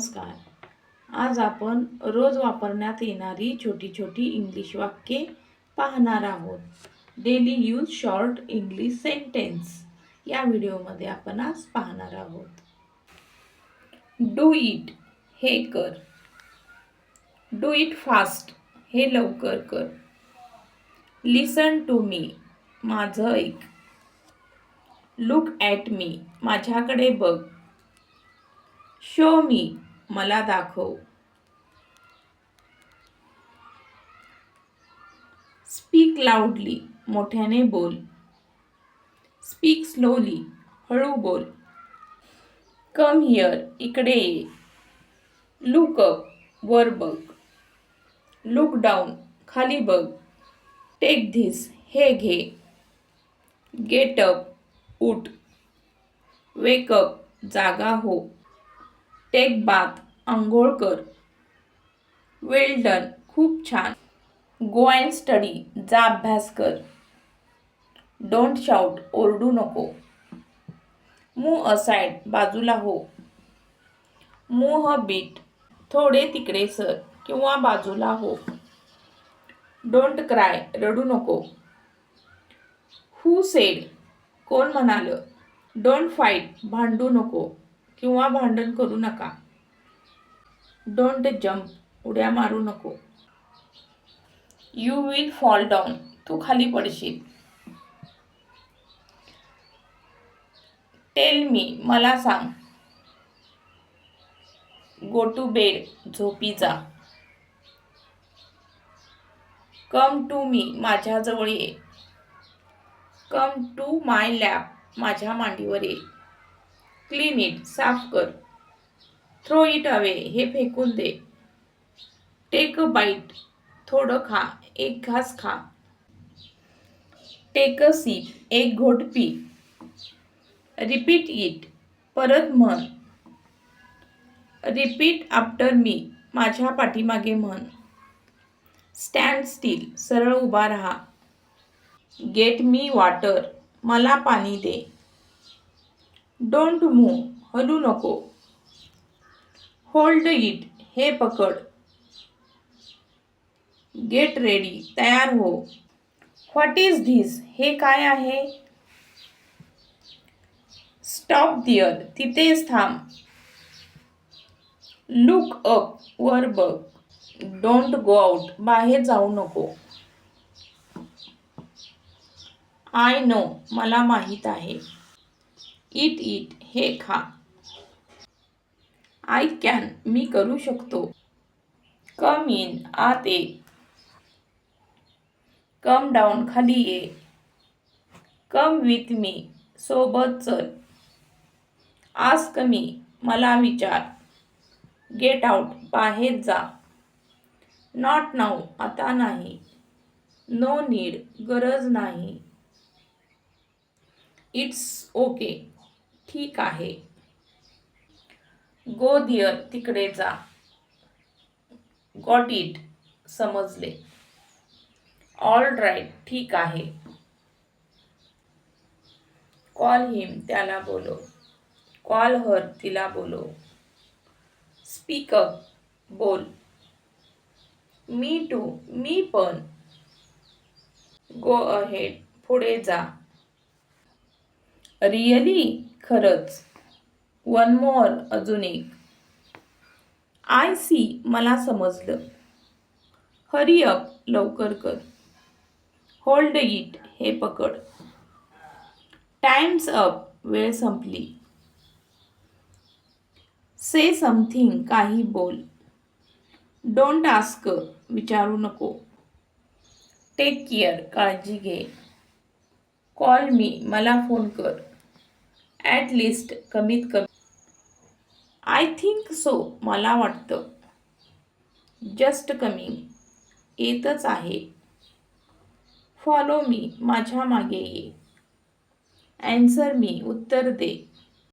नमस्कार. आज आपण रोज वापरण्यात येणारी छोटी छोटी इंग्लिश वाक्ये पाहणार आहोत. Daily use short English sentence या व्हिडिओमध्ये आपण आज पाहणार आहोत. डू इट हे कर. डू इट फास्ट हे लवकर कर. लिसन टू मी माझं ऐक. लुक ॲट मी माझ्याकडे बघ. शो मी मला दाखव. स्पीक लाऊडली मोठ्याने बोल. स्पीक स्लोली हळू बोल. कम हिअर इकडे ये. लुक अप वर बघ. लुक डाऊन खाली बघ. टेक धिस हे घे. गेट अप उठ. वेक अप जागा हो. टेक बाथ आंघोळ कर. वेल डन खूप छान. गो अँड स्टडी जा अभ्यास कर. डोंट शाऊट ओरडू नको. मू असाइड बाजूला हो. मूह बीट थोडे तिकडे सर. किंवा बाजूला हो. डोंट क्राय रडू नको. हू सेड कोण म्हणालं? डोंट फाईट भांडू नको. किंवा भांडण करू नका. डोंट जम्प उड्या मारू नको. यू विल फॉल डाऊन तू खाली पडशील. टेल मी मला सांग. गो टू बेड झोपी जा. कम टू मी माझ्याजवळ ये. कम टू माय लॅप माझ्या मांडीवर ये. क्लीन इट साफ कर. थ्रो इट अवे हे फेकून दे. टेक अ बाईट थोडं खा एक घास खा. टेक अ सीप एक घोट पी. रिपीट इट परत म्हण. रिपीट आफ्टर मी माझ्या पाठीमागे म्हण. स्टँड स्टील सरळ उभा राहा. गेट मी वॉटर मला पाणी दे. डोंट मूव हलू नको. होल्ड इट हे पकड. गेट रेडी तयार हो. व्हॉट इज धिस हे काय आहे? स्टॉप दिअर तिथेच थांब. लुक अप वर बघ. डोंट गो आउट बाहेर जाऊ नको. आय नो मला माहीत आहे. इट इट हे खा. आय कॅन मी करू शकतो. कम इन आत ये. कम डाऊन खाली ये. कम विथ मी सोबत चल. आस्क मी मला विचार. गेट आउट बाहेर जा. नॉट नाऊ आता नाही. नो नीड गरज नाही. इट्स ओके ठीक आहे. गो दिअर तिकडे जा. गॉट इट समजले. ऑल राईट ठीक आहे. कॉल हिम त्याला बोलो. कॉल हर तिला बोलो. स्पीक अप बोल. मी टू मी पण. गो अहेड पुढे जा. रिअली खरंच. वन मोर अजून एक. आय सी मला समजलं. हरी अप लवकर कर. होल्ड इट हे पकड. टाइम्स अप वेळ संपली. से समथिंग काही बोल. डोंट आस्क विचारू नको. टेक केअर काळजी घे. कॉल मी मला फोन कर. ॲट लिस्ट कमीत कमी. आय थिंक सो मला वाटतं. जस्ट कमिंग येतच आहे. फॉलो मी माझ्या मागे ये. ॲन्सर मी उत्तर दे.